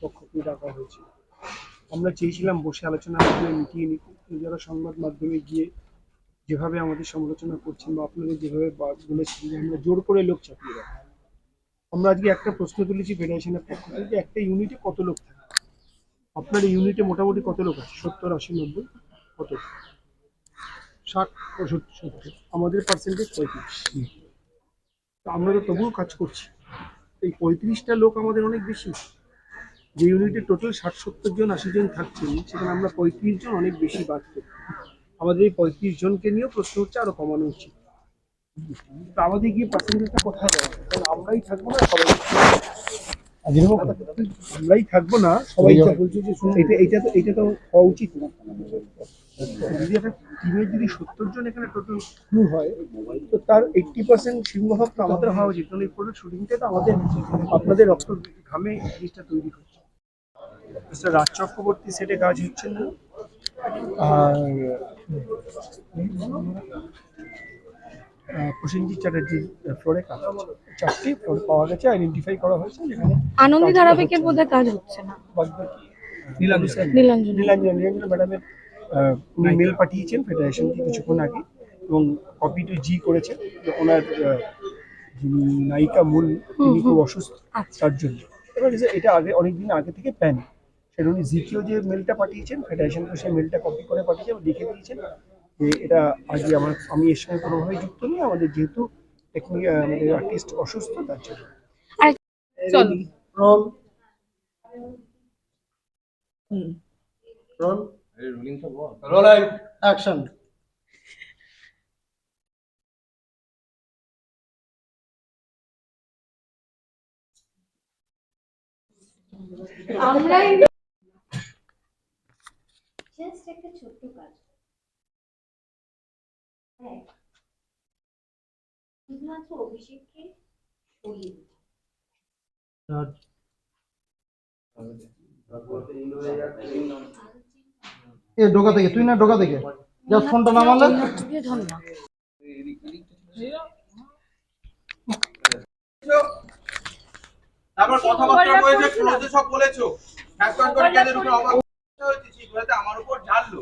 পক্ষকে ডাকা হয়েছে আমরা চেয়েছিলাম বসে আলোচনা করে মিটিয়ে নিতে। যারা সংবাদ মাধ্যমে গিয়ে যেভাবে আমাদের সমালোচনা করছেন বা আপনাদের যেভাবে বলেছেন যে আমরা জোর করে লোক চাপিয়ে দেবো। আমরা আজকে একটা প্রশ্ন তুলেছি ফেডারেশনের পক্ষ থেকে, একটা ইউনিটে কত লোক থাকে? আপনার ইউনিটে মোটামুটি কত লোক আছে? সত্তর, আশি, নব্বই? কত? ষাট, পঁয়ষট্টি, সত্তর। আমাদের পার্সেন্টেজ পঁয়ত্রিশ। আমরা তো তবুও কাজ করছি। এই পঁয়ত্রিশটা লোক আমাদের অনেক বেশি। যে ইউনিটে টোটাল ষাট সত্তর জন আশি জন থাকছেন সেখানে আমরা পঁয়ত্রিশ জন অনেক বেশি বাদ করি আমাদের এই পঁয়ত্রিশ জনকে নিয়েও প্রশ্ন হচ্ছে আরও কমানো উচিত। তো আমাদের গিয়ে পার্সেন্টেজটা কোথায় দেওয়া কারণ আমরাই থাকব না সবাই আমরাই থাকব না সবাই থাকব। এটা এটা তো এটা তো হওয়া উচিত না। যদি একটা টিমের যদি সত্তর জন এখানে টোটাল ক্রু হয় তো তার এইটটি পার্সেন্ট সিংহভাগ তো আমাদের হওয়া উচিত। কারণ এই পুরো শুটিংটা তো আমাদের আপনাদের রক্ত ঘামে জিনিসটা তৈরি হচ্ছে। মিস্টার রাজ চক্রবর্তী সেটে কাজ হচ্ছে না? আর আহ, প্রসেনজিৎ চ্যাটার্জির ফ্লোরে কাজ হচ্ছে। চারটি ফ্লোর পাওয়া গেছে আইডেন্টিফাই করা হয়েছে যেখানে আনন্দী ধারাবাহিকের হচ্ছে। কাজ হচ্ছে না। নীলাঞ্জন। নীলাঞ্জন। নীলাঞ্জন ম্যাডামের আহ, উনি মেল পাঠিয়েছেন ফেডারেশনকে কিছুক্ষণ আগে এবং কপি টু জি করেছেন। যে ওনার আহ, যিনি নায়িকা মূল তিনি খুব অসুস্থ আচ্ছা। তার জন্য। এবার এটা আগে অনেকদিন আগে থেকে প্ল্যান সেটা উনি জিকেও যে মেলটা পাঠিয়েছেন ফেডারেশনকে সেই মেলটা কপি করে পাঠিয়েছেন এবং লিখে দিয়েছেন যে এটা আজকে আমার আমি এর সঙ্গে কোনোভাবে যুক্ত নেই আমাদের যেহেতু টেকনিক আমাদের আর্টিস্ট অসুস্থ তার জন্য। আর চলো। রোল রোল রোল অ্যাকশন আমরাই জাস্ট একটা ছোট্ট কাজ। হ্যাঁ শুধুমাত্র অভিষেককে সরিয়ে দিতে এ ঢোকা থেকে তুই না ঢোকা থেকে। জাস্ট ফোনটা নামালে তারপর কথাবার্তা বলেছে সব বলেছ।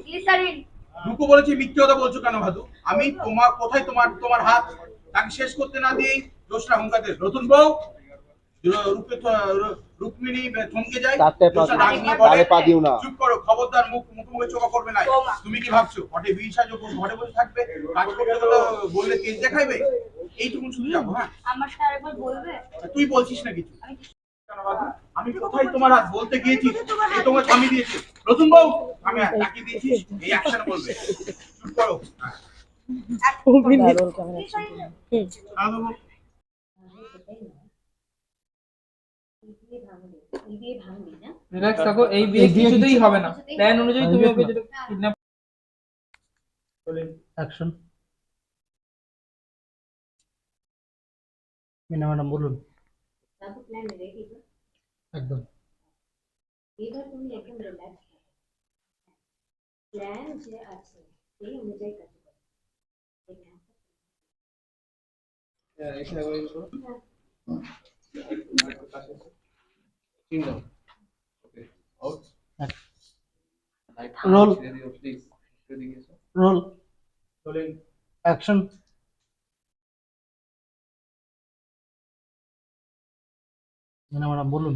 গ্লিসারিন রূপু বলেছি মিথ্যে কথা বলছো কেন ভাদু? আমি তোমার কোথায় তোমার তোমার হাত? তাকে শেষ করতে না দিয়েই দোষটা হুঙ্কাতে নতুন বউ রূপে রুক্মিণী থমকে যায়। চুপ করো খবরদার মুখ মুখে মুখে চোখা করবে না। তুমি কি ভাবছ? ঘটে বিশা যখন ঘরে বসে থাকবে? কাজ করতে গেলে বললে তেজ দেখাইবে? এইটুকু শুধু যাব হ্যাঁ? আমারটা আরেকবার বলবে? তুই বলছিস না কিছু। আমি কোথায় তোমার হাত? বলতে গিয়েছি। তোমার স্বামী দিয়েছে। নতুন বউ? আমি তাকে দিয়েছিস এই অ্যাকশন বলবে। চুপ করো। হ্যাঁ। আর দেবো। এই দিয়ে ভাঙবি এই দিয়ে ভাঙবি না রিল্যাক্স থাকো এই বিয়ে কিছুতেই হবে না। প্ল্যান অনুযায়ী তুমি ওকে যেটা কিডন্যাপ অ্যাকশন মিনা ম্যাডাম বলুন। তারপর প্ল্যান রেডি তো একদম। এবার তুমি একদম রিল্যাক্স প্ল্যান যে আছে সেই অনুযায়ী কাজ করো roll roll action Mina madam বলুন